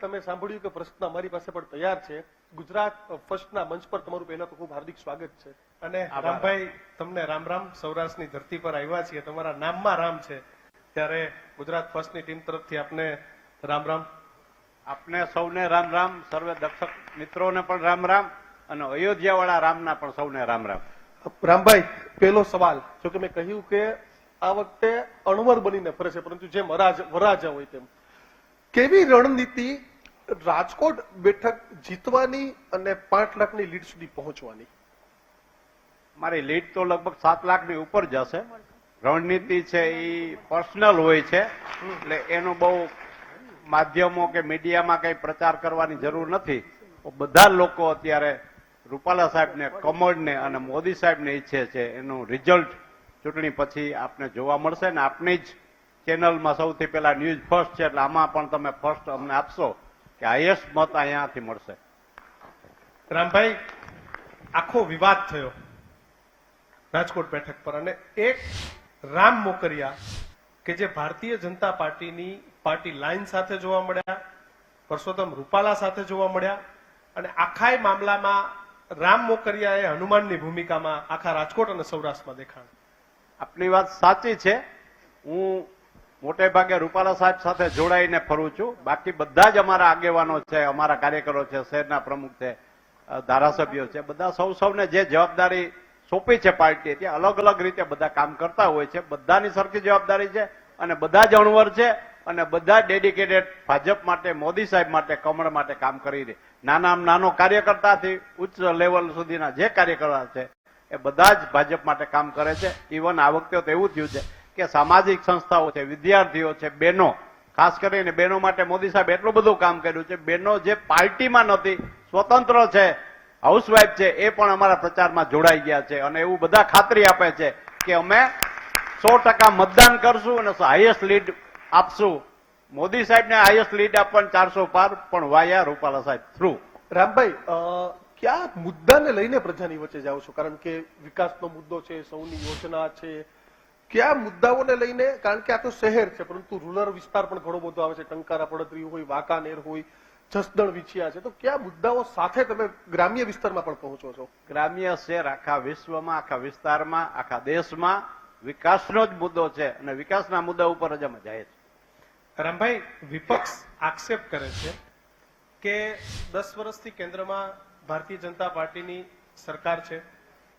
તમે સાંભળ્યું કે પ્રશ્ન અમારી પાસે પણ તૈયાર છે. ગુજરાત ફર્સ્ટના મંચ પર તમારું પહેલા તો ખૂબ હાર્દિક સ્વાગત છે. અને રામભાઈ તમને રામ રામ સૌરાષ્ટ્રની ધરતી પર આવ્યા છીએ. તમારા નામમાં રામ છે. ત્યારે ગુજરાત ફર્સ્ટની ટીમ તરફથી આપને રામ રામ. આપને સૌને રામ રામ સર્વે દર્શક મિત્રોને પણ રામ રામ અને અયોધ્યાવાળા રામના પણ સૌને રામ રામ. રામભાઈ પેલો સવાલ. જો કે મેં કહ્યું કે આ વખતે અણવર બનીને ફરે છે પરંતુ જેમ વરાજા હોય તેમ. કેવી રણનીતિ રાજકોટ બેઠક જીતવાની અને પાંચ લાખની લીડ સુધી પહોંચવાની? મારી લીડ તો લગભગ સાત લાખની ઉપર જશે રણનીતિ છે એ પર્સનલ હોય છે. એટલે એનું બહુ માધ્યમો કે મીડિયામાં કઈ પ્રચાર કરવાની જરૂર નથી. બધા લોકો અત્યારે રૂપાલા સાહેબને, કમળને અને મોદી સાહેબને ઈચ્છે છે એનું રિઝલ્ટ ચૂંટણી પછી આપને જોવા મળશે ને આપની જ ચેનલમાં સૌથી પહેલા ન્યૂઝ ફર્સ્ટ છે એટલે આમાં પણ તમે ફર્સ્ટ અમને આપશો કે હાઈએસ્ટ મત અહીંયાથી મળશે. રામભાઈ આખો વિવાદ થયો રાજકોટ બેઠક પર અને એક રામ મોકરિયા કે જે ભારતીય જનતા પાર્ટીની પાર્ટી લાઇન સાથે જોવા મળ્યા પરસોત્તમ રૂપાલા સાથે જોવા મળ્યા અને આખા મામલામાં રામ મોકરિયાએ હનુમાનની ભૂમિકામાં આખા રાજકોટ અને સૌરાષ્ટ્રમાં દેખાણ. આપની વાત સાચી છે. હું મોટે ભાગે રૂપાલા સાહેબ સાથે જોડાઈને ફરું છું. બાકી બધા જ અમારા આગેવાનો છે, અમારા કાર્યકરો છે, શહેરના પ્રમુખ છે ધારાસભ્યો છે, બધા સૌ સૌને જે જવાબદારી સોંપી છે પાર્ટીએ, ત્યાં અલગ અલગ રીતે બધા કામ કરતા હોય છે, બધાની સરખી જવાબદારી છે અને બધા જ અણવર છે અને બધા ડેડિકેટેડ ભાજપ માટે, મોદી સાહેબ માટે, કમળ માટે કામ કરી રહી. નાનામાં નાનો કાર્યકર્તાથી ઉચ્ચ લેવલ સુધીના જે કાર્યકર્તા છે, એ બધા જ ભાજપ માટે કામ કરે છે. ઇવન આ વખતે તો એવું થયું છે કે સામાજિક સંસ્થાઓ છે, વિદ્યાર્થીઓ છે, બહેનો, ખાસ કરીને બહેનો માટે મોદી સાહેબ એટલું બધું કામ કર્યું છે, બહેનો જે પાર્ટીમાં નથી, સ્વતંત્ર છે હાઉસવાઈફ છે, એ પણ અમારા પ્રચારમાં જોડાઈ ગયા છે અને એવું બધા ખાતરી આપે છે કે અમે સો ટકા મતદાન કરશું અને હાઈએસ્ટ લીડ આપશું. મોદી સાહેબને હાઈએસ્ટ લીડ આપવાની ચારસો પાર, પણ વાયા રૂપાલા સાહેબ થ્રુ રામભાઈ ક્યાં મુદ્દાને લઈને પ્રજાની વચ્ચે જાઓ છો? કારણ કે વિકાસનો મુદ્દો છે, સૌની યોજના છે કયા મુદ્દાઓને લઈને કારણ કે આ તો શહેર છે પરંતુ રૂરલ વિસ્તાર પણ ઘણો બધો આવે છે. ટંકારા પડતરી હોય વાંકાનેર હોય જસદણ વિછિયા છે. તો કયા મુદ્દાઓ સાથે તમે ગ્રામ્ય વિસ્તારમાં પણ પહોંચો છો? ગ્રામ્ય શહેર આખા વિશ્વમાં આખા વિસ્તારમાં આખા દેશમાં વિકાસનો જ મુદ્દો છે અને વિકાસના મુદ્દા ઉપર જ અમે જાય છે. રામભાઈ વિપક્ષ આક્ષેપ કરે છે કે દસ વર્ષથી કેન્દ્રમાં ભારતીય જનતા પાર્ટીની સરકાર છે.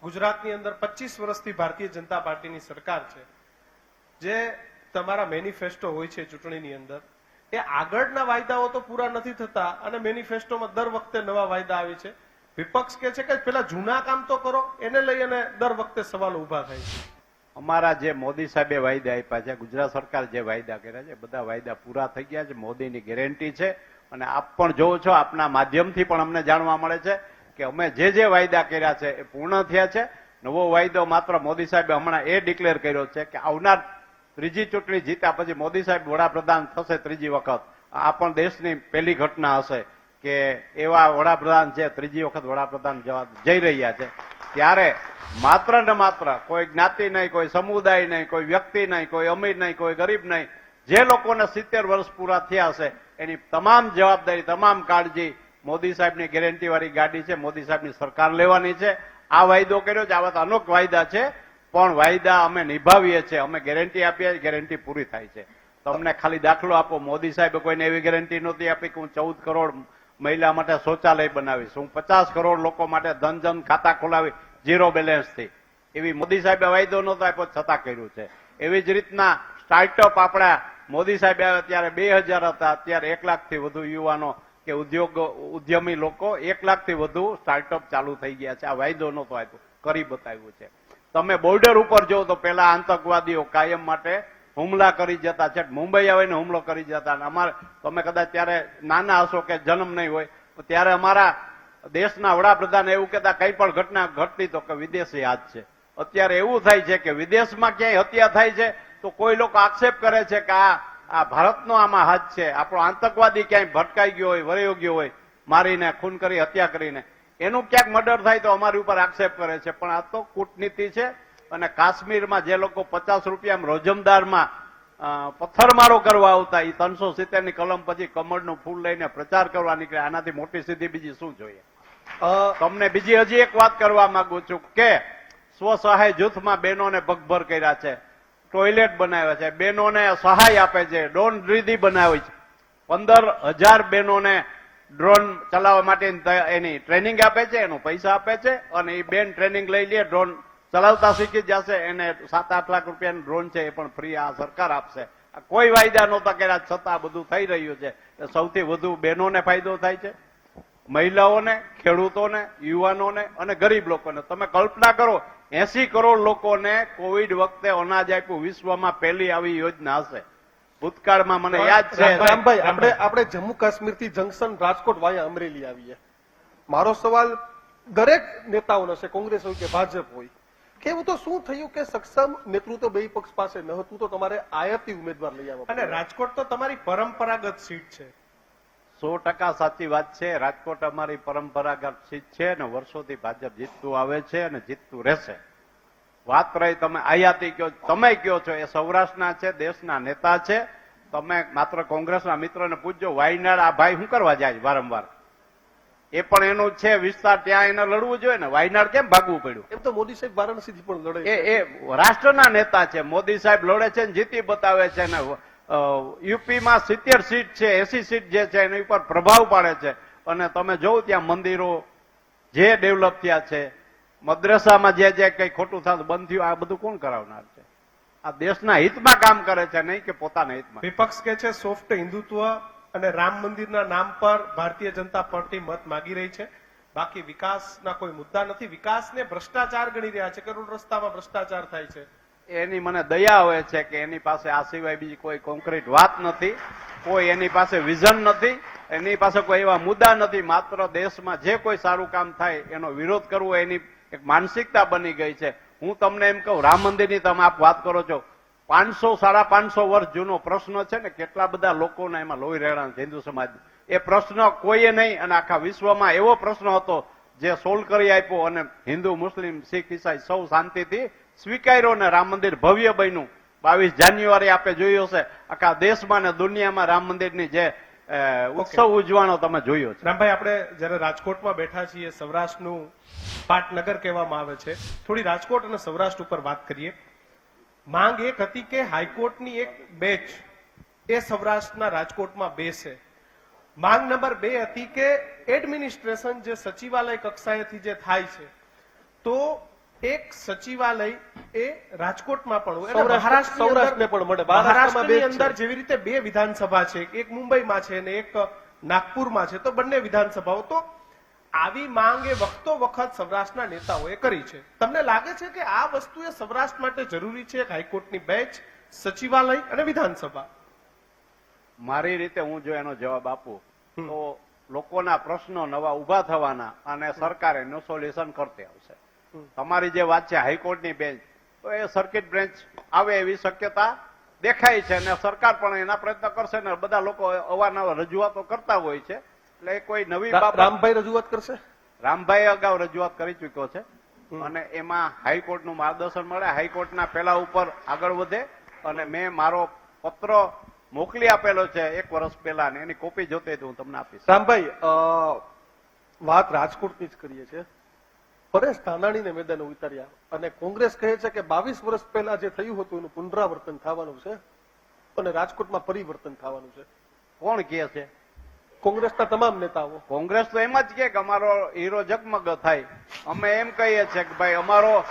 ગુજરાતની અંદર પચીસ વર્ષથી ભારતીય જનતા પાર્ટીની સરકાર છે, જે તમારા મેનિફેસ્ટો હોય છે ચૂંટણીની અંદર, એ આગળના વાયદાઓ તો પૂરા નથી થતા અને મેનિફેસ્ટોમાં દર વખતે નવા વાયદા આવે છે. વિપક્ષ કે છે કે પેલા જૂના કામ તો કરો, એને લઈ અને દર વખતે સવાલો ઊભા થાય છે. અમારા જે મોદી સાહેબે વાયદા આપ્યા છે, ગુજરાત સરકાર જે વાયદા કર્યા છે બધા વાયદા પૂરા થઈ ગયા છે, મોદીની ગેરંટી છે, અને આપ પણ જોવો છો, આપના માધ્યમથી પણ અમને જાણવા મળે છે. કે અમે જે જે વાયદા કર્યા છે એ પૂર્ણ થયા છે. નવો વાયદો માત્ર મોદી સાહેબે હમણાં એ ડિક્લેર કર્યો છે કે આવનાર ત્રીજી ચૂંટણી જીત્યા પછી મોદી સાહેબ વડાપ્રધાન થશે ત્રીજી વખત. આ પણ દેશની પહેલી ઘટના હશે કે એવા વડાપ્રધાન છે, ત્રીજી વખત વડાપ્રધાન જઈ રહ્યા છે. ત્યારે માત્ર ને માત્ર કોઈ જ્ઞાતિ નહીં, કોઈ સમુદાય નહીં, કોઈ વ્યક્તિ નહીં, કોઈ અમીર નહીં, કોઈ ગરીબ નહીં, જે લોકોને સિત્તેર વર્ષ પૂરા થયા હશે, એની તમામ જવાબદારી, તમામ કાળજી મોદી સાહેબની ગેરંટીવાળી ગાડી છે, મોદી સાહેબની સરકાર લેવાની છે. આ વાયદો કર્યો છે, આવા તો અનેક વાયદા છે, પણ વાયદા અમે નિભાવીએ છીએ, અમે ગેરંટી આપીએ ગેરંટી પૂરી થાય છે. તમને ખાલી દાખલો આપો, મોદી સાહેબે કોઈને એવી ગેરંટી નહોતી આપી કે હું ચૌદ કરોડ મહિલા માટે શૌચાલય બનાવીશ, હું પચાસ કરોડ લોકો માટે ધનજન ખાતા ખોલાવી ઝીરો બેલેન્સથી એવી મોદી સાહેબે વાયદો નહોતો આપ્યો, છતાં કર્યું છે. એવી જ રીતના સ્ટાર્ટઅપ આપણા મોદી સાહેબે ત્યારે બે હજાર હતા, અત્યારે એક લાખથી વધુ યુવાનો કે ઉદ્યોગ, ઉદ્યમી લોકો એક લાખથી વધુ સ્ટાર્ટઅપ ચાલુ થઈ ગયા છે. આ વાયદો નહોતો આપ્યો. કરી બતાવ્યું છે. તમે બોર્ડર ઉપર જો તો પેલા આતંકવાદીઓ કાયમ માટે હુમલા કરી જતા છે. મુંબઈ આવીને હુમલો કરી જતા અમારે તમે કદાચ ત્યારે નાના હશો કે જન્મ નહીં હોય ત્યારે અમારા દેશના વડાપ્રધાન એવું કહેતા, કઈ પણ ઘટના ઘટતી તો કે વિદેશી હાથ છે. અત્યારે એવું થાય છે કે વિદેશમાં ક્યાંય હત્યા થાય છે, તો કોઈ લોકો આક્ષેપ કરે છે કે આ આ ભારતનો આમાં હાથ છે. આપણો આતંકવાદી ક્યાંય ભટકાઈ ગયો હોય વરયો ગયો હોય મારીને ખૂન કરી હત્યા કરીને. એનું ક્યાંક મર્ડર થાય તો અમારી ઉપર આક્ષેપ કરે છે. પણ આ તો કૂટનીતિ છે અને કાશ્મીરમાં જે લોકો પચાસ રૂપિયા રોજમદારમાં પથ્થરમારો કરવા આવતા એ ત્રણસો સિત્તેરની કલમ પછી કમળનું ફૂલ લઈને પ્રચાર કરવા નીકળે આનાથી મોટી સિદ્ધિ બીજી શું જોઈએ? તમને બીજી હજી એક વાત કરવા માંગુ છું કે સ્વસહાય જૂથમાં બહેનોને પગભર કર્યા છે. ટોયલેટ બનાવ્યા છે. બહેનોને સહાય આપે છે. ડ્રોન રીધી બનાવી છે. પંદર હજાર બહેનોને ડ્રોન ચલાવવા માટે એની ટ્રેનિંગ આપે છે, એનું પૈસા આપે છે અને એ બેન ટ્રેનિંગ લઈ લે, ડ્રોન ચલાવતા શીખી જશે. એને સાત આઠ લાખ રૂપિયાનું ડ્રોન છે એ પણ ફ્રી આ સરકાર આપશે. કોઈ વાયદા નહોતા કર્યા, છતાં બધું થઈ રહ્યું છે. સૌથી વધુ બહેનોને ફાયદો થાય છે. મહિલાઓને, ખેડૂતોને, યુવાનોને અને ગરીબ લોકોને. તમે કલ્પના કરો એસી કરોડ લોકોને કોવિડ વખતે અનાજ આપ્યું વિશ્વમાં પહેલી આવી યોજના હશે. ભૂતકાળમાં મને યાદ છે. રામભાઈ આપણે આપણે જમ્મુ કાશ્મીરથી જંકશન રાજકોટ વાયા અમરેલી આવીએ. મારો સવાલ દરેક નેતાઓનો છે કોંગ્રેસ હોય કે ભાજપ હોય. કે એવું તો શું થયું કે સક્ષમ નેતૃત્વ બે પક્ષ પાસે ન હતું? તો તમારે આયાતી ઉમેદવાર લઈ આવવા અને રાજકોટ તો તમારી પરંપરાગત સીટ છે. સો ટકા સાચી વાત છે. રાજકોટ અમારી પરંપરાગત સીટ છે અને વર્ષોથી ભાજપ જીતતું આવે છે અને જીતતું રહેશે. વાત રહી તમે આયાતી કયો તમે કયો છો? એ સૌરાષ્ટ્રના છે દેશના નેતા છે. તમે માત્ર કોંગ્રેસના મિત્રોને પૂછજો વાયનાડ આ ભાઈ શું કરવા જાય વારંવાર? એ પણ એનું છે વિસ્તાર ત્યાં એને લડવું જોઈએ ને. વાયનાડ કેમ ભાગવું પડ્યું? એમ તો મોદી સાહેબ વારાણસીથી પણ લડે એ રાષ્ટ્રના નેતા છે. મોદી સાહેબ લડે છે ને જીતી બતાવે છે ને. યુપીમાં સિત્તેર સીટ છે, એસી સીટ જે છે એની ઉપર પ્રભાવ પાડે છે. અને તમે જોવો ત્યાં મંદિરો જે ડેવલપ થયા છે. મદ્રસામાં જે જે કંઈ ખોટું થતું બંધ થયું, આ બધું કોણ કરાવનાર છે? આ દેશના હિતમાં કામ કરે છે, નહીં કે પોતાના હિતમાં. વિપક્ષ કે છે સોફ્ટ હિન્દુત્વ અને રામ મંદિરના નામ પર ભારતીય જનતા પાર્ટી મત માગી રહી છે. બાકી વિકાસના કોઈ મુદ્દા નથી. વિકાસને ભ્રષ્ટાચાર ગણી રહ્યા છે. કરોડ રસ્તામાં ભ્રષ્ટાચાર થાય છે. એની મને દયા હોય છે કે એની પાસે આ સિવાય બીજી કોઈ કોન્ક્રીટ વાત નથી, કોઈ એની પાસે વિઝન નથી, એની પાસે કોઈ એવા મુદ્દા નથી. માત્ર દેશમાં જે કોઈ સારું કામ થાય એનો વિરોધ કરવો એની એક માનસિકતા બની ગઈ છે. હું તમને એમ કહું, રામ મંદિરની તમે આપ વાત કરો છો, પાંચસો, સાડા પાંચસો વર્ષ જૂનો પ્રશ્ન છે ને, કેટલા બધા લોકોના એમાં લોહી રહેણા હિન્દુ સમાજ. એ પ્રશ્ન કોઈએ નહીં, અને આખા વિશ્વમાં એવો પ્રશ્ન હતો, જે સોલ્વ કરી આપ્યો, અને હિન્દુ, મુસ્લિમ, શીખ, ઈસાઈ સૌ શાંતિથી સ્વીકાર્યો ને રામ મંદિર ભવ્ય બન્યું. બાવીસ જાન્યુઆરી આપે જોયું હશે આખા દેશમાં ને દુનિયામાં રામ મંદિરની જે ઉત્સવ ઉજવાનો તમે જોયો છે. રામભાઈ આપણે જયારે રાજકોટમાં બેઠા છીએ સૌરાષ્ટ્રનું પાટનગર કહેવામાં આવે છે. થોડી રાજકોટ અને સૌરાષ્ટ્ર ઉપર વાત કરીએ. માંગ એક હતી કે હાઈકોર્ટની એક બેચ એ સૌરાષ્ટ્રના રાજકોટમાં બેસે. માંગ નંબર બે હતી કે એડમિનિસ્ટ્રેશન જે સચિવાલય કક્ષાએથી જે થાય છે તો એક સચિવાલય એ રાજકોટમાં પણ સૌરાષ્ટ્રને પણ મળે. મહારાષ્ટ્રની અંદર જેવી રીતે બે વિધાનસભા છે એક મુંબઈમાં છે અને એક નાગપુરમાં છે તો બંને વિધાનસભાઓ. તો આવી માંગ એ વખતો વખત સૌરાષ્ટ્રના નેતાઓએ કરી છે. તમને લાગે છે કે આ વસ્તુ એ સૌરાષ્ટ્ર માટે જરૂરી છે? હાઈકોર્ટની બેચ સચિવાલય અને વિધાનસભા. મારી રીતે હું જો એનો જવાબ આપું તો લોકોના પ્રશ્નો નવા ઊભા થવાના અને સરકાર એનું સોલ્યુશન કરતી આવશે. તમારી જે વાત છે હાઈકોર્ટની બેન્ચ તો એ સર્કિટ બેન્ચ આવે એવી શક્યતા દેખાય છે અને સરકાર પણ એના પ્રયત્ન કરશે ને બધા લોકો અવારનવાર રજૂઆતો કરતા હોય છે. એટલે કોઈ નવી રામભાઈ રજૂઆત કરશે? રામભાઈ અગાઉ રજૂઆત કરી ચૂક્યો છે અને એમાં હાઈકોર્ટનું માર્ગદર્શન મળે હાઈકોર્ટના પેલા ઉપર આગળ વધે અને મેં મારો પત્ર મોકલી આપેલો છે એક વર્ષ પહેલા ને એની કોપી જોતી હું તમને આપીશ. રામભાઈ વાત રાજકોટની જ કરીએ છીએ. પરેશ ધાનાણીને મેદાને ઉતાર્યા અને કોંગ્રેસ કહે છે કે બાવીસ વર્ષ પહેલા જે થયું હતું એનું પુનરાવર્તન થવાનું છે અને રાજકોટમાં પરિવર્તન થવાનું છે. કોણ કહે છે? કોંગ્રેસના તમામ નેતાઓ. કોંગ્રેસ તો એમ જ કહે કે અમારો હીરો જગમગ થાય. અમે એમ કહીએ છીએ કે ભાઈ અમારો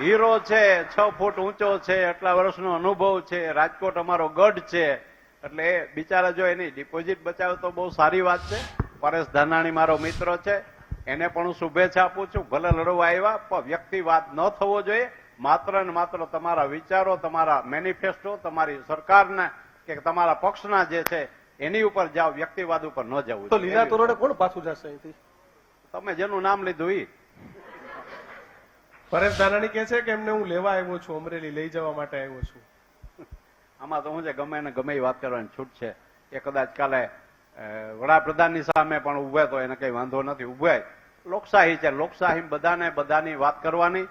હીરો છે છ ફૂટ ઊંચો છે એટલા વર્ષનો અનુભવ છે રાજકોટ અમારો ગઢ છે. એટલે એ બિચારા જો એની ડિપોઝિટ બચાવે તો બહુ સારી વાત છે. પરેશ ધાનાણી મારો મિત્ર છે. એને પણ હું શુભેચ્છા આપું છું. ભલે લડવા આવ્યા પણ વ્યક્તિવાદ ન થવો જોઈએ. માત્ર ને માત્ર તમારા વિચારો તમારા મેનિફેસ્ટો તમારી સરકારના કે તમારા પક્ષના જે છે એની ઉપર જાઓ વ્યક્તિવાદ ઉપર ન જવું તો લીલા તોરણે કોણ પાછું જશે અહીંથી? તમે જેનું નામ લીધું ઈ. પરેશ ધારાણી કે છે કે એમને હું લેવા આવ્યો છું અમરેલી લઈ જવા માટે આવ્યો છું. આમાં તો હું છે ગમે ને ગમે એ વાત કરવાની છૂટ છે. એ કદાચ કાલે વડાપ્રધાનની સામે પણ ઉભે તો એને કઈ વાંધો નથી. ઉભે લોકશાહી છે. લોકશાહી બધાને બધાની વાત કરવાની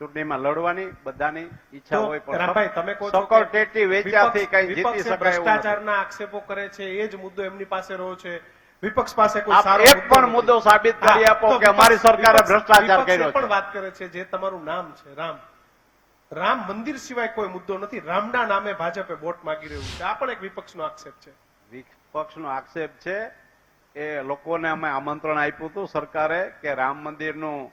ચૂંટણીમાં લડવાની બધાની ઈચ્છા હોય પણ તમે કહો છો કે સકળ ટેટી વેચ્યાથી કઈ જીતી શકાય ભ્રષ્ટાચારના આક્ષેપો કરે છે એ જ મુદ્દો એમની પાસે રહ્યો છે. વિપક્ષ પાસે કોઈ સારો એક પણ મુદ્દો સાબિત કરી આપો કે અમારી સરકારે ભ્રષ્ટાચાર કર્યો છે. પણ વાત કરે છે જે તમારું નામ છે રામ. રામ મંદિર સિવાય કોઈ મુદ્દો નથી. રામના નામે ભાજપે વોટ માંગી રહ્યું છે. આ પણ એક વિપક્ષનો આક્ષેપ છે. વિપક્ષનો આક્ષેપ છે એ લોકોને અમે આમંત્રણ આપ્યું હતું સરકારે કે રામ મંદિરનું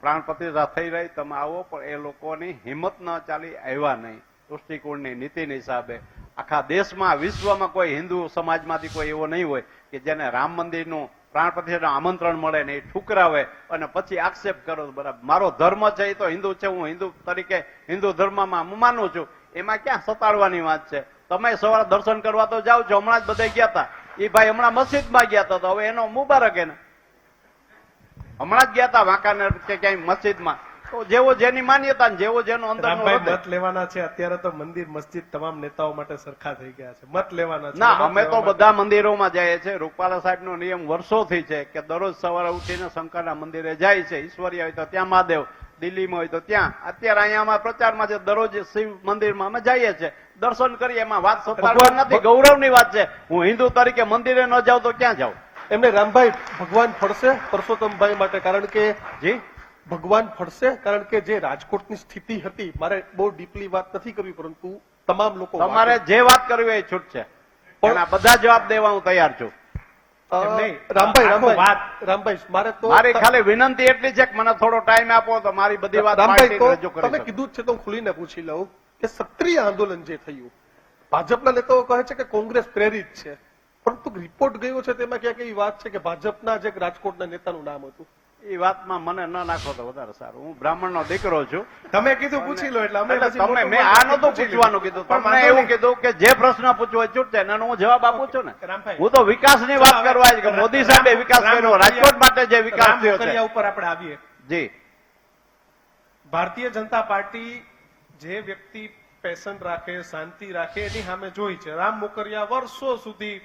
પ્રાણ પ્રતિષ્ઠા થઈ રહી, તમે આવો, પણ એ લોકોની હિંમત ન ચાલી, આવ્યા નહીં. દૃષ્ટિકોણની, નીતિની હિસાબે. આખા દેશમાં, વિશ્વમાં કોઈ હિન્દુ સમાજમાંથી કોઈ એવો નહીં હોય કે જેને રામ મંદિરનું પ્રાણ પ્રતિષ્ઠા આમંત્રણ મળે ને એ ઠુકરાવે અને પછી આક્ષેપ કરો બરાબર. મારો ધર્મ છે એ તો હિન્દુ છે, હું હિન્દુ તરીકે હિન્દુ ધર્મમાં હું માનું છું. એમાં ક્યાં સતાડવાની વાત છે? તમે સવારે દર્શન કરવા તો જાઓ છો હમણાં જ બધા ગયા હતા એ ભાઈ હમણાં મસ્જિદમાં ગયા હતા હવે એનો મુબારક એને. હમણાં જ ગયા હતા વાંકાનેર કે ક્યાંય મસ્જિદમાં. તો જેવો જેની માન્યતા ને જેવો જેનો અંદર મત લેવાના છે. અત્યારે તો મંદિર મસ્જિદ તમામ નેતાઓ માટે સરખા થઈ ગયા છે. મત લેવાના ના અમે તો બધા મંદિરોમાં જઈએ છે રૂપાલા સાહેબનો નિયમ વર્ષોથી છે કે દરરોજ સવારે ઉઠીને શંકરના મંદિરે જાય છે. ઈશ્વરીય હોય તો ત્યાં મહાદેવ દિલ્હીમાં હોય તો ત્યાં. અત્યારે અહીંયા અમારા પ્રચારમાં છે. દરરોજ શિવ મંદિરમાં અમે જઈએ છીએ. દર્શન કરીએ એમાં વાત ભગવાન- નથી ગૌરવની વાત છે. હું હિન્દુ તરીકે મંદિરે ન જાઉં તો ક્યાં જાઉં? એમને રામભાઈ ભગવાન ફરશે પરસોત્તમભાઈ માટે કારણ કે જી? ભગવાન ફરશે કારણ કે જે રાજકોટની સ્થિતિ હતી મારે બહુ ડીપલી વાત નથી કરવી પરંતુ તમામ લોકો તમારે જે વાત કરવી એ છૂટ છે. પણ- આ બધા જવાબ દેવા હું તૈયાર છું. રામભાઈ રામભાઈ વાત- રામભાઈ મારે તો મારી ખાલી વિનંતી એટલી છે કે મને થોડો ટાઈમ આપો તો મારી બધી વાત રજૂ તમે કીધું જ છે તો હું ખુલીને પૂછી લઉં. કે સત્રીય આંદોલન જે થયું ભાજપના નેતાઓ કહે છે કે કોંગ્રેસ પ્રેરિત છે પરંતુ રિપોર્ટ ગયો છે તેમાં ક્યાંક એવી વાત છે કે ભાજપના જે રાજકોટના નેતાનું નામ હતું? એ વાતમાં મને ન નાખો તો વધારે સારું. હું બ્રાહ્મણનો દીકરો છું. તમે કીધું પૂછી લો એટલે અમે તમે મેં આ નતું પૂછવાનું કીધું. પણ એવું કીધું કે જે પ્રશ્ન પૂછવો છૂટશે એનો હું જવાબ આપું છું ને. હું તો વિકાસની વાત કરવા કે મોદી સાહેબે વિકાસ કર્યો રાજકોટ માટે જે વિકાસ થયો છે. ઉપર આપણે આવીએ. જી. ભારતીય જનતા પાર્ટી જે વ્યક્તિ પેશન રાખે શાંતિ રાખે એની સામે જોઈ છે. રામ મોકરિયા વર્ષો સુધી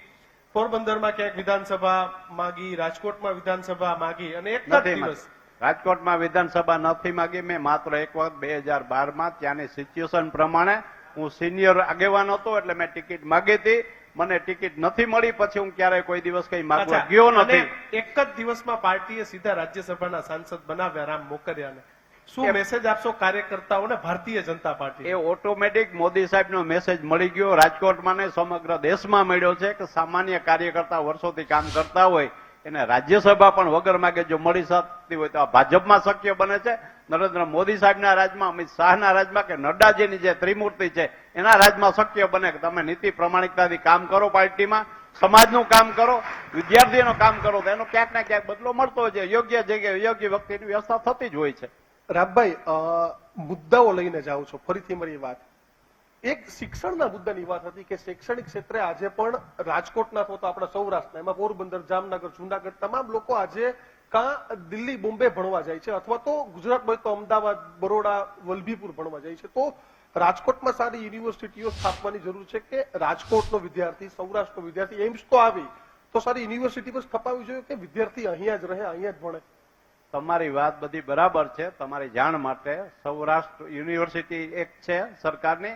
પોરબંદરમાં ક્યાંક વિધાનસભા માગી રાજકોટમાં વિધાનસભા માગી અને એક જ દિવસ રાજકોટમાં વિધાનસભા નથી માગી. મેં માત્ર એક વખત બે હજાર બારમાં ત્યાંની સિચ્યુએશન પ્રમાણે હું સિનિયર આગેવાન હતો એટલે મેં ટિકિટ માગી હતી. મને ટિકિટ નથી મળી પછી હું ક્યારેય કોઈ દિવસ કઈ માગવા ગયો નથી. એક જ દિવસમાં પાર્ટીએ સીધા રાજ્યસભાના સાંસદ બનાવ્યા રામ મોકરિયાને. શું મેસેજ આપશો કાર્યકર્તાઓને ભારતીય જનતા પાર્ટી એ ઓટોમેટિક મોદી સાહેબનો મેસેજ મળી ગયો. રાજકોટમાં ને સમગ્ર દેશમાં મળ્યો છે કે સામાન્ય કાર્યકર્તા વર્ષોથી કામ કરતા હોય એને રાજ્યસભા પણ વગર માગે જો મળી શકતી હોય તો આ ભાજપમાં શક્ય બને છે. નરેન્દ્ર મોદી સાહેબના રાજમાં અમિત શાહના રાજમાં કે નડ્ડાજીની જે ત્રિમૂર્તિ છે એના રાજમાં શક્ય બને કે તમે નીતિ પ્રમાણિકતાથી કામ કરો પાર્ટીમાં સમાજનું કામ કરો વિદ્યાર્થીઓનું કામ કરો તો એનો ક્યાંક ને ક્યાંક બદલો મળતો હોય છે. યોગ્ય જગ્યાએ યોગ્ય વ્યક્તિની વ્યવસ્થા થતી જ હોય છે. રામભાઈ અ, મુદ્દાઓ લઈને જાઉં છો ફરીથી મારી વાત. એક શિક્ષણના મુદ્દાની વાત હતી કે શૈક્ષણિક ક્ષેત્રે આજે પણ રાજકોટના અથવા તો આપણા સૌરાષ્ટ્રના એમાં પોરબંદર જામનગર જુનાગઢ તમામ લોકો આજે કાં દિલ્હી બોમ્બે ભણવા જાય છે અથવા તો ગુજરાત હોય તો અમદાવાદ બરોડા વલભીપુર ભણવા જાય છે. તો રાજકોટમાં સારી યુનિવર્સિટીઓ સ્થાપવાની જરૂર છે કે રાજકોટનો વિદ્યાર્થી સૌરાષ્ટ્રનો વિદ્યાર્થી એમ્સ તો આવી તો સારી યુનિવર્સિટી પર સ્થપાવી જોઈએ કે વિદ્યાર્થી અહીંયા જ રહે અહીંયા જ ભણે. તમારી વાત બધી બરાબર છે. તમારી જાણ માટે સૌરાષ્ટ્ર યુનિવર્સિટી એક છે સરકારની.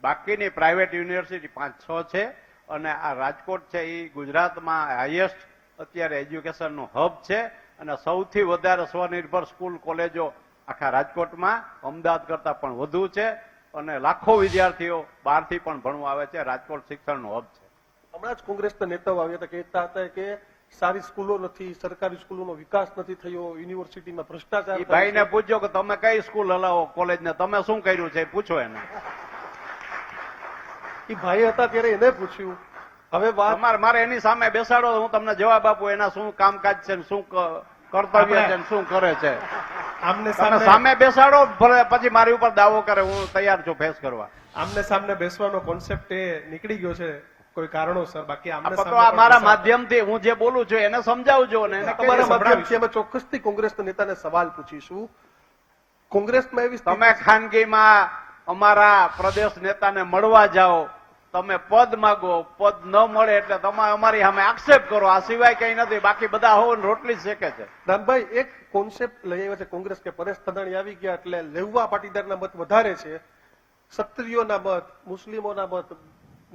બાકીની પ્રાઇવેટ યુનિવર્સિટી પાંચ, છ છે. અને આ રાજકોટ છે એ ગુજરાતમાં હાઈએસ્ટ અત્યારે એજ્યુકેશનનું હબ છે. અને સૌથી વધારે સ્વનિર્ભર સ્કૂલ કોલેજો આખા રાજકોટમાં, અમદાવાદ કરતા પણ વધુ છે. અને લાખો વિદ્યાર્થીઓ બહારથી પણ ભણવા આવે છે. રાજકોટ શિક્ષણનું હબ છે. હમણાં જ કોંગ્રેસના નેતાઓ આવ્યા હતા, કહેતા હતા કે સારી સ્કૂલો નથી સરકારી સ્કૂલોનો વિકાસ નથી થયો યુનિવર્સિટીમાં ભ્રષ્ટાચાર ભાઈને છે. પૂછજો કે તમે કઈ સ્કૂલ હલાવો કોલેજને? તમે શું કર્યું છે? પૂછો એને. એ ભાઈ હતા ત્યારે એને પૂછ્યું. હવે મારે એની સામે બેસાડો હું તમને જવાબ આપું એના શું કામકાજ છે શું કર્તવ્ય છે શું કરે છે? આમને સામે સામે બેસાડો ભલે પછી મારી ઉપર દાવો કરે હું તૈયાર છું ફેસ કરવા. આમને સામને બેસવાનો કોન્સેપ્ટ એ નીકળી ગયો છે. કોઈ કારણોસર. બાકી આમને આપો તો સામે આ પણ મારા માધ્યમથી હું જે બોલું છું એને સમજાવજો ને એને કઈ માધ્યમથી અમે ચોક્કસથી કોંગ્રેસના નેતાને સવાલ પૂછીશું. કોંગ્રેસમાં એવી તમે ખાનગીમાં અમારા પ્રદેશ નેતાને મળવા જાઓ. તમે પદ માગો. પદ ન મળે એટલે તમે અમારી સામે આક્ષેપ કરો. આ સિવાય કઈ નથી. બાકી બધા હોવ રોટલી શેકે છે. રામભાઈ એક કોન્સેપ્ટ લઈ આવ્યા છે કોંગ્રેસ કે પરેશ ધાનાણી આવી ગયા એટલે લેવા પાટીદારના મત વધારે છે. ક્ષત્રિયોના મત મુસ્લિમોના મત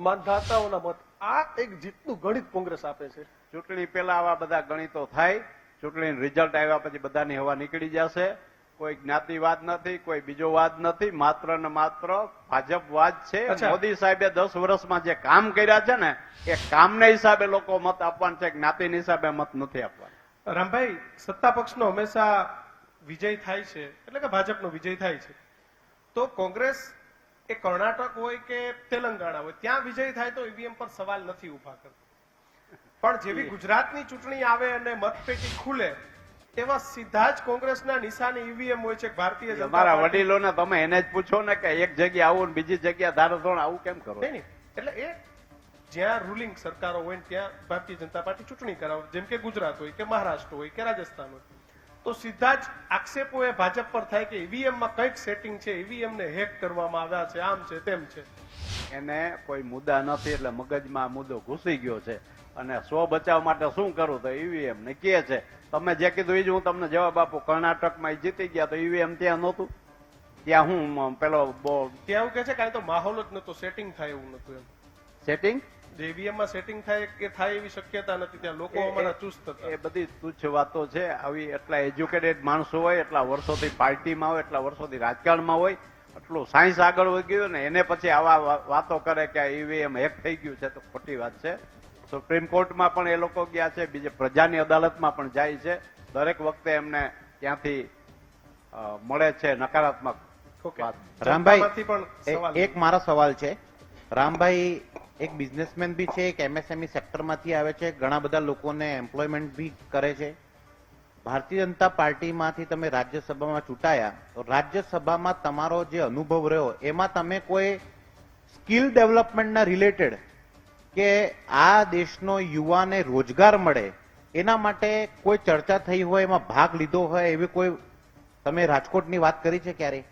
માનધાતાઓના મત. આ એક જીતનું ગણિત કોંગ્રેસ આપે છે. ચૂંટણી પહેલા આવા બધા ગણિતો થાય. ચૂંટણી રિઝલ્ટ આવ્યા પછી બધાની હવા નીકળી જશે. કોઈ જ્ઞાતિવાદ નથી કોઈ બીજો વાદ નથી. માત્ર ને માત્ર ભાજપ વાદ છે મોદી સાહેબે દસ વર્ષમાં જે કામ કર્યા છે ને એ કામને હિસાબે લોકો મત આપવાના છે જ્ઞાતિના હિસાબે મત નથી આપવાના. રામભાઈ સત્તા પક્ષનો હંમેશા વિજય થાય છે. એટલે કે ભાજપનો વિજય થાય છે. તો કોંગ્રેસ એ કર્ણાટક હોય કે તેલંગાણા હોય ત્યાં વિજય થાય તો ઈવીએમ પર સવાલ નથી ઊભા કરતો. પણ જેવી ગુજરાતની ચૂંટણી આવે અને મતપેટી ખુલે એવા સીધા જ કોંગ્રેસના નિશાને ઈવીએમ હોય છે કે ભારતીય જનતા મારા વડીલોને તમે એને જ પૂછો ને કે એક જગ્યા આવું ને બીજી જગ્યા ધારાધોરણ આવું કેમ કરો? નહીં એટલે એ જ્યાં રૂલિંગ સરકારો હોય ને ત્યાં ભારતીય જનતા પાર્ટી ચૂંટણી કરાવે. જેમ કે ગુજરાત હોય કે મહારાષ્ટ્ર હોય કે રાજસ્થાન હોય. તો સીધા જ આક્ષેપો એ ભાજપ પર થાય કે ઈવીએમમાં કંઈક સેટિંગ છે ઈવીએમને હેક કરવામાં આવ્યા છે આમ છે તેમ છે. એને કોઈ મુદ્દા નથી એટલે મગજમાં મુદ્દો ઘૂસી ગયો છે. અને સ્વ બચાવ માટે શું કરું તો ઈવીએમ ને કે છે. તમે જે કીધું એ જ હું તમને જવાબ આપું. કર્ણાટકમાં જીતી ગયા તો ઈવીએમ ત્યાં નહોતું? ત્યાં હું પેલો ત્યાં એવું કે છે કાંઈ તો માહોલ જ નતો સેટિંગ થાય એવું નતું એમ. સેટિંગ જે ઈવીએમ સેટિંગ થાય કે થાય એવી શક્યતા નથી. ત્યાં લોકો અમારા ચુસ્ત હતા એ બધી તુચ્છ વાતો છે. આવી એટલા એજ્યુકેટેડ માણસો હોય એટલા વર્ષોથી પાર્ટીમાં હોય એટલા વર્ષોથી રાજકારણમાં હોય એટલું સાયન્સ આગળ વધી ગયું ને એને પછી આવા વાતો કરે કે ઈવીએમ હેક થઈ ગયું છે તો ખોટી વાત છે. સુપ્રીમ કોર્ટમાં પણ એ લોકો ગયા છે બીજે પ્રજાની અદાલતમાં પણ જાય છે. દરેક વખતે એમને ત્યાંથી મળે છે નકારાત્મક રામભાઈ પણ એક મારા સવાલ છે. રામભાઈ એક બિઝનેસમેન બી છે, એક એમએસએમઈ સેક્ટરમાંથી આવે છે. ઘણા બધા લોકોને એમ્પ્લોયમેન્ટ બી કરે છે. ભારતીય જનતા પાર્ટીમાંથી તમે રાજ્યસભામાં ચૂંટાયા, તો રાજ્યસભામાં તમારો જે અનુભવ રહ્યો, એમાં તમે કોઈ સ્કિલ ડેવલપમેન્ટના રિલેટેડ કે આ દેશનો યુવાને રોજગાર મળે, એના માટે કોઈ ચર્ચા થઈ હોય, એમાં ભાગ લીધો હોય, એવી કોઈ, તમે રાજકોટની વાત કરી છે ક્યારે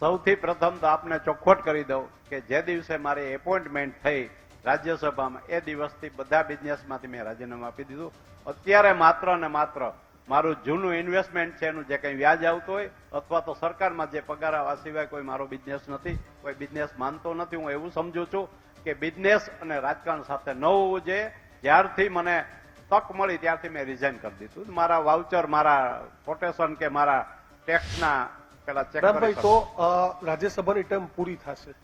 સૌથી પ્રથમ તો આપને ચોખવટ કરી દઉં કે જે દિવસે મારી એપોઇન્ટમેન્ટ થઈ રાજ્યસભામાં, એ દિવસથી બધા બિઝનેસમાંથી મેં રાજીનામું આપી દીધું. અત્યારે માત્ર ને માત્ર મારું જૂનું ઇન્વેસ્ટમેન્ટ છે, એનું જે કંઈ વ્યાજ આવતું હોય, અથવા તો સરકારમાં જે પગાર આવવા સિવાય કોઈ મારો બિઝનેસ નથી, કોઈ બિઝનેસ માનતો નથી, હું એવું સમજુ છું કે બિઝનેસ અને રાજકારણ સાથે ન હોવું જોઈએ. જ્યારથી મને તક મળી, ત્યારથી મેં રિઝાઇન કરી દીધું. મારા વાઉચર મારા કોટેશન કે મારા ટેક્સના પેલા ચેક રામભાઈ તો રાજ્યસભાની ટર્મ પૂરી થશે.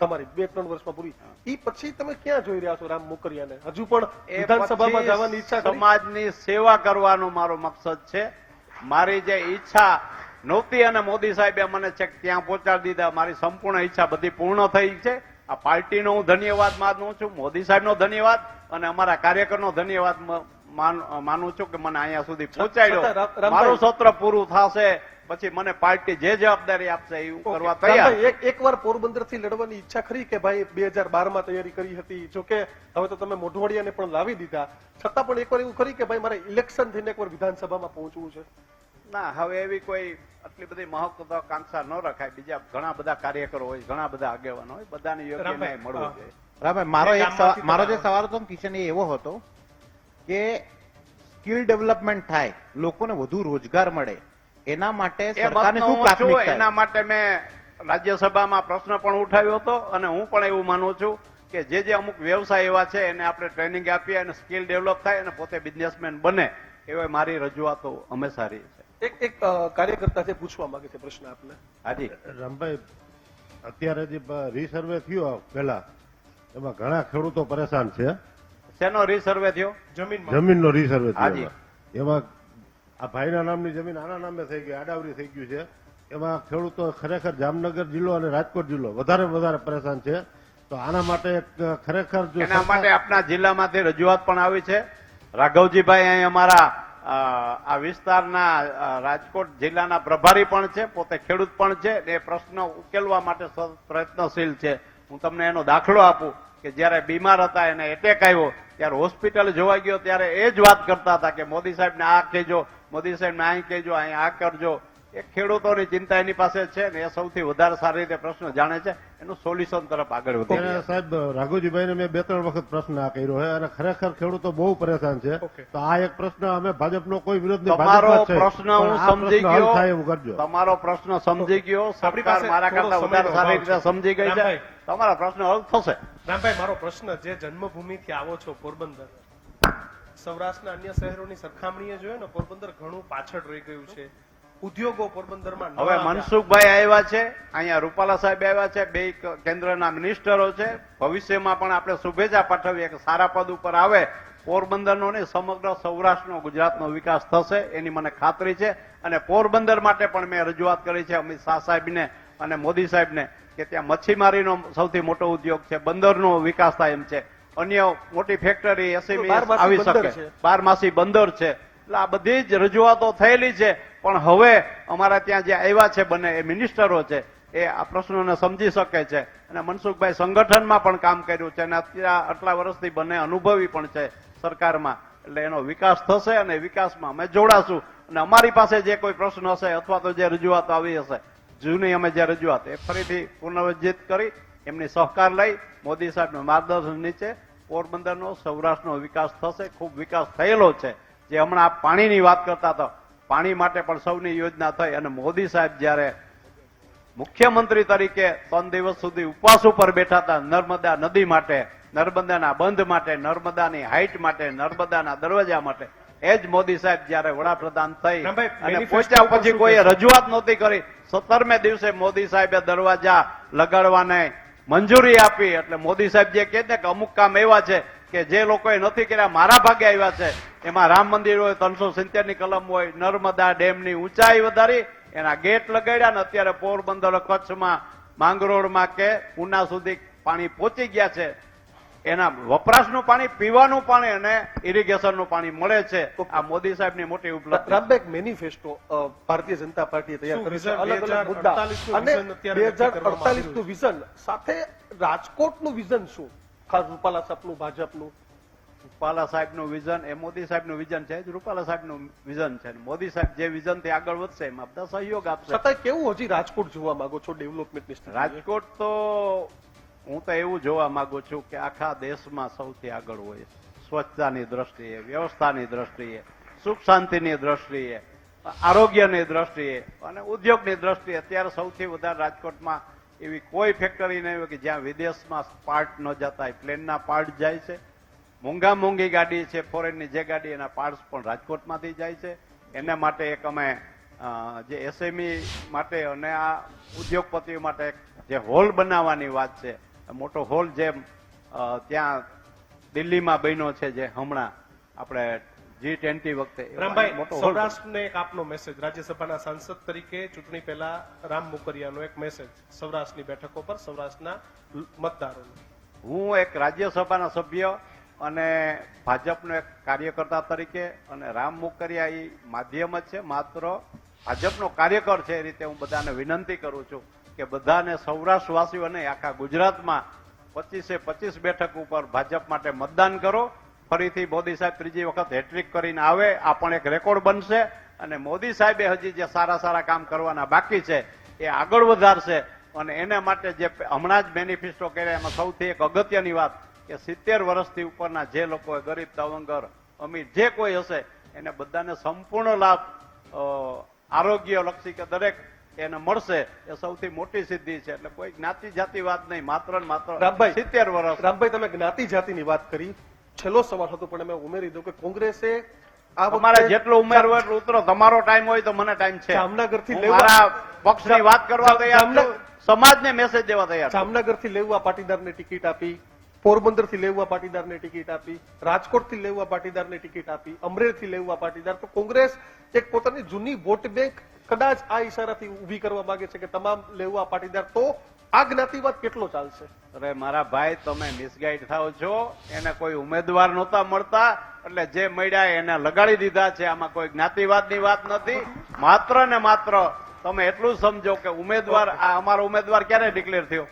તમારી બે ત્રણ વર્ષમાં પૂરી. ઈ પછી તમે ક્યાં જોઈ રહ્યા છો રામ મોકરિયાને? હજુ પણ વિધાનસભામાં જવાની ઈચ્છા સમાજની સેવા કરવાનો મારો મકસદ છે. મારી જે ઈચ્છા નહોતી અને મોદી સાહેબે મને ચેક ત્યાં પહોંચાડી દીધા મારી સંપૂર્ણ ઈચ્છા બધી પૂર્ણ થઈ છે. આ પાર્ટીનો હું ધન્યવાદ માનું છું મોદી સાહેબનો ધન્યવાદ અને અમારા કાર્યકરનો ધન્યવાદ માનું છું કે મને અહીંયા સુધી પહોંચાડ્યો. મારું સત્ર પૂરું થશે. પછી મને પાર્ટી જે જવાબદારી આપશે એ હું કરવા તૈયાર એકવાર પોરબંદરથી લડવાની ઈચ્છા ખરી કે ભાઈ બે હજાર બારમાં તૈયારી કરી હતી? જો કે હવે તો તમે મોઢવાડિયાને પણ લાવી દીધા. છતાં પણ એકવાર એવું ખરી કે ભાઈ મારે ઇલેક્શન થઈને એકવાર વિધાનસભામાં પહોંચવું છે? ના હવે એવી કોઈ આટલી બધી મહત્વાકાંક્ષા ન રખાય. બીજા ઘણા બધા કાર્યકરો હોય ઘણા બધા આગેવાનો હોય બધાને યોગ્ય ન્યાય મળવો જોઈએ. રામભાઈ મારો એક મારો જે સવાલ હતો કિશન એ એવો હતો કે સ્કિલ ડેવલપમેન્ટ થાય લોકોને વધુ રોજગાર મળે. એના માટે સરકારને શું પ્રાથમિકતા એના માટે મેં રાજ્યસભામાં પ્રશ્ન પણ ઉઠાવ્યો હતો અને હું પણ એવું માનું છું કે જે જે અમુક વ્યવસાય એવા છે એને આપણે ટ્રેનિંગ આપીએ અને સ્કિલ ડેવલપ થાય અને પોતે બિઝનેસમેન બને એવા મારી રજૂઆતો હંમેશા રહી છે. એક એક કાર્યકર્તા છે પૂછવા માંગે છે પ્રશ્ન આપને. હાજી. રામભાઈ અત્યારે જે રીસર્વે થયો પેલા એમાં ઘણા ખેડૂતો પરેશાન છે શેનો રીસર્વે થયો? જમીન જમીનનો રીસર્વે થયો હાજી. એમાં. આ ભાઈના નામની જમીન આના નામે થઈ ગઈ આડાવરી થઈ ગયું છે. એમાં ખેડૂતો ખરેખર જામનગર જિલ્લો અને રાજકોટ જિલ્લો વધારે વધારે પરેશાન છે. તો આના માટે ખરેખર જો એના માટે આપણા જિલ્લામાંથી રજૂઆત પણ આવી છે. રાઘવજીભાઈ અહીં અમારા આ વિસ્તારના રાજકોટ જિલ્લાના પ્રભારી પણ છે પોતે ખેડૂત પણ છે એ પ્રશ્ન ઉકેલવા માટે પ્રયત્નશીલ છે. હું તમને એનો દાખલો આપું. કે જ્યારે બીમાર હતા એને એટેક આવ્યો. ત્યારે હોસ્પિટલ જોવા ગયો ત્યારે એ જ વાત કરતા હતા કે મોદી સાહેબને આ કહેજો મોદી સાહેબને અહીં કહેજો અહીં આ કરજો. એ ખેડૂતોની ચિંતા એની પાસે છે ને એ સૌથી વધારે સારી રીતે પ્રશ્ન જાણે છે. એનું સોલ્યુશન તરફ આગળ વધે. સાહેબ રાઘુજીભાઈને મેં બે ત્રણ વખત પ્રશ્ન આ કર્યો છે અને ખરેખર ખેડૂતો બહુ પરેશાન છે. તો આ એક પ્રશ્ન અમે ભાજપનો કોઈ વિરોધ નહીં તમારો. પ્રશ્ન હું સમજી ગયો. થાય તમારો પ્રશ્ન સમજી ગયો. સરકાર મારા કરતા વધારે સારી રીતે સમજી ગઈ છે. તમારા પ્રશ્ન હલ થશે. રામભાઈ મારો પ્રશ્ન જે જન્મભૂમિથી આવો છો પોરબંદર સૌરાષ્ટ્રના અન્ય શહેરોની સરખામણીએ જોઈએ ને પોરબંદર ઘણું પાછળ રહી ગયું છે. ઉદ્યોગો પોરબંદરમાં હવે મનસુખભાઈ આવ્યા છે અહીંયા રૂપાલા સાહેબ આવ્યા છે બે કેન્દ્રના મિનિસ્ટરો છે. ભવિષ્યમાં પણ આપણે શુભેચ્છા પાઠવીએ કે સારા પદ ઉપર આવે. પોરબંદરનો નહીં સમગ્ર સૌરાષ્ટ્રનો ગુજરાતનો વિકાસ થશે એની મને ખાતરી છે. અને પોરબંદર માટે પણ મેં રજૂઆત કરી છે અમિત શાહ સાહેબને અને મોદી સાહેબને કે ત્યાં મચ્છીમારીનો સૌથી મોટો ઉદ્યોગ છે બંદરનો વિકાસ થાય એમ છે. અન્ય મોટી ફેક્ટરી એસએમઈ આવી બંદર શકે. છે. બારમાસી બંદર છે. એટલે આ બધી જ રજૂઆતો થયેલી છે. પણ હવે અમારા ત્યાં જે આવ્યા છે બંને એ મિનિસ્ટરો છે એ આ પ્રશ્નોને સમજી શકે છે. અને મનસુખભાઈ સંગઠનમાં પણ કામ કર્યું છે અને અત્યારે આટલા વર્ષથી બંને અનુભવી પણ છે સરકારમાં. એટલે એનો વિકાસ થશે અને વિકાસમાં અમે જોડાશું. અને અમારી પાસે જે કોઈ પ્રશ્ન હશે અથવા તો જે રજૂઆત આવી હશે જૂની અમે જે રજૂઆત એ ફરીથી પુનર્જીત કરી એમની સહકાર લઈ મોદી સાહેબનું માર્ગદર્શન નીચે પોરબંદરનો સૌરાષ્ટ્રનો વિકાસ થશે ખૂબ વિકાસ થયેલો છે. જે હમણાં આપ પાણીની વાત કરતા હતા પાણી માટે પણ સૌની યોજના થઈ અને મોદી સાહેબ જ્યારે મુખ્યમંત્રી તરીકે ત્રણ દિવસ સુધી ઉપવાસ ઉપર બેઠા હતા નર્મદા નદી માટે નર્મદાના બંધ માટે નર્મદાની હાઇટ માટે નર્મદાના દરવાજા માટે એ જ મોદી સાહેબ જયારે વડાપ્રધાન થઈ અને પહોંચ્યા પછી કોઈએ રજૂઆત નહોતી કરી. સત્તરમે દિવસે મોદી સાહેબે દરવાજા લગાડવાને મંજૂરી આપી. એટલે મોદી સાહેબ જે કહે ને કે અમુક કામ એવા છે કે જે લોકોએ નથી કર્યા, મારા ભાગે આવ્યા છે. એમાં રામ મંદિર હોય, ત્રણસો સિત્તેરની કલમ હોય, નર્મદા ડેમની ઊંચાઈ વધારી, એના ગેટ લગાડ્યા ને અત્યારે પોરબંદર કચ્છમાં માંગરોળમાં કે ઉના સુધી પાણી પહોંચી ગયા છે. એના વપરાશનું પાણી પીવાનું પાણી અને ઇરિગેશનનું પાણી મળે છે. આ મોદી સાહેબની મોટી ઉપલબ્ધિ. રામભાઈ એક મેનિફેસ્ટો ભારતીય જનતા પાર્ટીએ તૈયાર કર્યું છે. અલગ અલગ મુદ્દા. 2048 નું અને vision બે હજાર અડતાલીસનું વિઝન. સાથે રાજકોટનું વિઝન શું? ખાસ રૂપાલા સાહેબનું ભાજપનું? રૂપાલા સાહેબનું વિઝન એ મોદી સાહેબનું વિઝન છે. રૂપાલા સાહેબનું વિઝન છે. મોદી સાહેબ જે વિઝનથી આગળ વધશે એમાં બધા સહયોગ આપશે. કેવું હજી રાજકોટ જોવા માંગો છો ડેવલપમેન્ટની રાજકોટ તો હું તો એવું જોવા માંગુ છું કે આખા દેશમાં સૌથી આગળ હોય. સ્વચ્છતાની દ્રષ્ટિએ, વ્યવસ્થાની દ્રષ્ટિએ, સુખ શાંતિની દ્રષ્ટિએ, આરોગ્યની દ્રષ્ટિએ અને ઉદ્યોગની દ્રષ્ટિએ અત્યારે સૌથી વધારે રાજકોટમાં એવી કોઈ ફેક્ટરી નહીં હોય કે જ્યાં વિદેશમાં પાર્ટ ન જતા હોય. પ્લેનના પાર્ટ જાય છે. મોંઘા મોંઘી ગાડી છે ફોરેનની જે ગાડી એના પાર્ટ્સ પણ રાજકોટમાંથી જાય છે. એના માટે એક અમે જે એસએમઈ માટે અને આ ઉદ્યોગપતિઓ માટે જે હોલ બનાવવાની વાત છે મોટો હોલ જેમ ત્યાં દિલ્હીમાં બન્યો છે જે હમણાં આપણે જી ટ્વેન્ટી વખતે. રામભાઈ સૌરાષ્ટ્રને એક આપનો મેસેજ રાજ્યસભાના સાંસદ તરીકે ચૂંટણી પહેલા રામ મુકરિયાનો એક મેસેજ સૌરાષ્ટ્રની બેઠકો પર સૌરાષ્ટ્રના મતદારોને. હું એક રાજ્યસભાના સભ્ય અને ભાજપનો એક કાર્યકર્તા તરીકે અને રામ મુકરિયા એ માધ્યમ જ છે માત્ર ભાજપનો કાર્યકર છે એ રીતે હું બધાને વિનંતી કરું છું. કે બધાને સૌરાષ્ટ્રવાસીઓને આખા ગુજરાતમાં પચીસે પચીસ બેઠક ઉપર ભાજપ માટે મતદાન કરો. ફરીથી મોદી સાહેબ ત્રીજી વખત હેટ્રિક કરીને આવે, આ પણ એક રેકોર્ડ બનશે. અને મોદી સાહેબે હજી જે સારા સારા કામ કરવાના બાકી છે, એ આગળ વધારશે. અને એના માટે જે હમણાં જ મેનિફેસ્ટો કર્યા, એમાં સૌથી એક અગત્યની વાત કે સિત્તેર વર્ષથી ઉપરના જે લોકો ગરીબ તવંગર, અમીર જે કોઈ હશે, એને બધાને સંપૂર્ણ લાભ આરોગ્યલક્ષી આરોગ્ય લક્ષી કે દરેક એને મળશે એ સૌથી મોટી સિદ્ધિ છે. એટલે કોઈ જ્ઞાતિ જાતિ વાત નહીં માત્ર ને માત્ર રામભાઈ. સિત્તેર વર્ષ. રામભાઈ તમે જ્ઞાતિ જાતિની વાત કરી. છેલ્લો સવાલ હતો પણ અમે ઉમેરી દઉં કે કોંગ્રેસે આ વખતે જેટલું ઉમેરવું ઉતરો. તમારો ટાઈમ હોય તો મને ટાઈમ છે. જામનગરથી લેવા- પક્ષની વાત કરવા તૈયાર. સમાજને મેસેજ દેવા તૈયાર જામનગરથી લેવા પાટીદારને ટિકિટ આપી પોરબંદરથી લેવા પાટીદારને ટિકિટ આપી રાજકોટથી લેવા પાટીદારને ટિકિટ આપી અમરેલીથી લેવા પાટીદાર. તો કોંગ્રેસ એક પોતાની જૂની વોટ બેંક કદાચ આ ઈશારાથી ઊભી કરવા માંગે છે કે તમામ લેવા પાટીદાર તો આ જ્ઞાતિવાદ કેટલો ચાલશે? અરે મારા ભાઈ તમે મિસગાઈડ થાવ છો. એને કોઈ ઉમેદવાર નહોતા મળતા. એટલે જે મળ્યા એને લગાડી દીધા છે. આમાં કોઈ જ્ઞાતિવાદની વાત નથી. માત્ર ને માત્ર તમે એટલું સમજો કે ઉમેદવાર આ અમારો ઉમેદવાર ક્યારે ડિક્લેર થયો?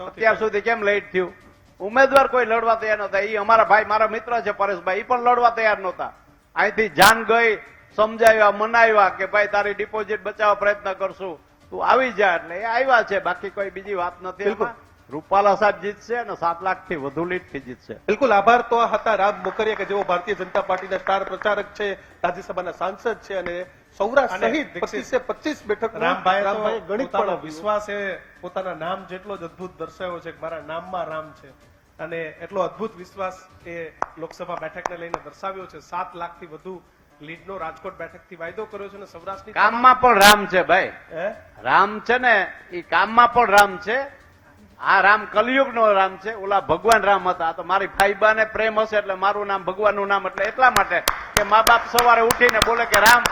અત્યાર સુધી કેમ લેટ થયું? ઉમેદવાર કોઈ લડવા તૈયાર નહોતા. એ અમારા ભાઈ મારા મિત્ર છે પરેશભાઈ એ પણ લડવા તૈયાર નહોતા. અહીંથી જાન ગઈ સમજાવ્યા મનાવ્યા કે ભાઈ તારી ડિપોઝિટ બચાવવા પ્રયત્ન કરશું. તું આવી જા એટલે એ આવ્યા છે. બાકી કોઈ બીજી વાત નથી રૂપાલા સાહેબ જીતશે અને સાત લાખથી વધુ લીડથી જીતશે. બિલકુલ આભાર તો હતા રામ મોકરિયા કે જેઓ ભારતીય જનતા પાર્ટીના સ્ટાર પ્રચારક છે રાજ્યસભાના સાંસદ છે અને સૌરાષ્ટ્ર સહિત પચીસે પચીસ બેઠક રામભાઈ ગણિત પણ વિશ્વાસ એ પોતાના નામ જેટલો જ અદભુત દર્શાવ્યો છે કે મારા નામમાં રામ છે. અને એટલો અદ્ભુત વિશ્વાસ એ લોકસભા બેઠકને લઈને દર્શાવ્યો છે. સાત લાખથી વધુ લીડનો રાજકોટ બેઠકથી વાયદો કર્યો છે અને સૌરાષ્ટ્રની કામમાં પણ રામ છે ભાઈ. રામ છે ને એ કામમાં પણ રામ છે. આ રામ કલયુગ નો રામ છે. ઓલા ભગવાન રામ હતા. તો મારી ફાઈબાને પ્રેમ હશે એટલે મારું નામ ભગવાનનું નામ એટલે એટલા માટે કે મા બાપ સવારે ઉઠીને બોલે કે રામ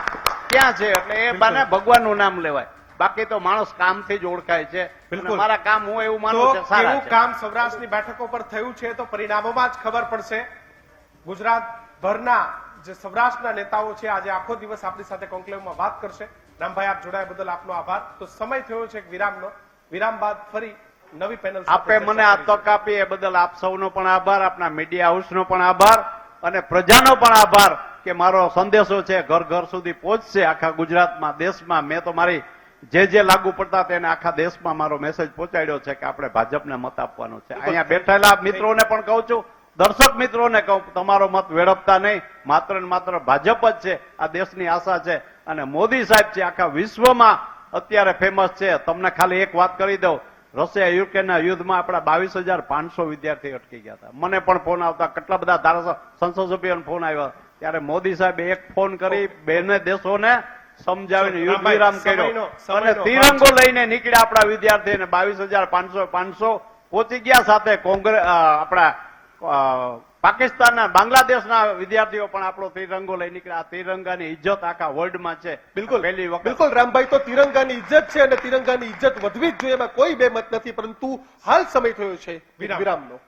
ક્યાં છે? એટલે એ બાને ભગવાનનું નામ લેવાય. બાકી તો માણસ કામથી જ ઓળખાય છે. બિલકુલ. મારા કામ હું એવું માનું છું સારું કામ સૌરાષ્ટ્રની બેઠકો પર થયું છે તો પરિણામોમાં જ ખબર પડશે. ગુજરાત ભરના જે સૌરાષ્ટ્રના નેતાઓ છે આજે આખો દિવસ આપણી સાથે કોન્ક્લેવમાં વાત કરશે. રામભાઈ આપ જોડાયા બદલ આપનો આભાર. તો સમય થયો છે વિરામનો. વિરામ બાદ ફરી નવી પેનલ આપે મને આ તક આપી એ બદલ આપ સૌનો પણ આભાર આપના મીડિયા હાઉસનો પણ આભાર અને પ્રજાનો પણ આભાર કે મારો સંદેશો છે ઘર ઘર સુધી પહોંચશે આખા ગુજરાતમાં દેશમાં. મેં તો મારી જે જે લાગુ પડતા તેને આખા દેશમાં મારો મેસેજ પહોંચાડ્યો છે કે આપણે ભાજપને મત આપવાનો છે. અહીંયા બેઠેલા મિત્રોને પણ કહું છું દર્શક મિત્રોને કહું તમારો મત વેડપતા નહીં. માત્ર ને માત્ર ભાજપ જ છે આ દેશની આશા છે. અને મોદી સાહેબ છે આખા વિશ્વમાં અત્યારે ફેમસ છે. તમને ખાલી એક વાત કરી દઉં. રશિયા યુક્રેનના યુદ્ધમાં આપણા બાવીસ હજાર પાંચસો વિદ્યાર્થી અટકી ગયા હતા. મને પણ ફોન આવતા કેટલા બધા ધારાસભ્ય સંસદ સભ્યોને ફોન આવ્યો. ત્યારે મોદી સાહેબે એક ફોન કરી બેને દેશોને સમજાવીને યુદ્ધ વિરામ કર્યો. અને તિરંગો લઈને નીકળ્યા આપણા વિદ્યાર્થીને બાવીસ હજાર પાંચસો પાંચસો. પહોંચી ગયા સાથે કોંગ્રેસ આપણા પાકિસ્તાનના બાંગ્લાદેશના વિદ્યાર્થીઓ પણ આપણો તિરંગો લઈ નીકળ્યા. આ તિરંગાની ઇજ્જત આખા વર્લ્ડમાં છે. બિલકુલ. પહેલી વખત. બિલકુલ રામભાઈ તો તિરંગાની ઇજ્જત છે અને તિરંગાની ઇજ્જત વધવી જ જોઈએ. એમાં કોઈ બે મત નથી પરંતુ હાલ સમય થયો છે વિરામ. વિરામનો.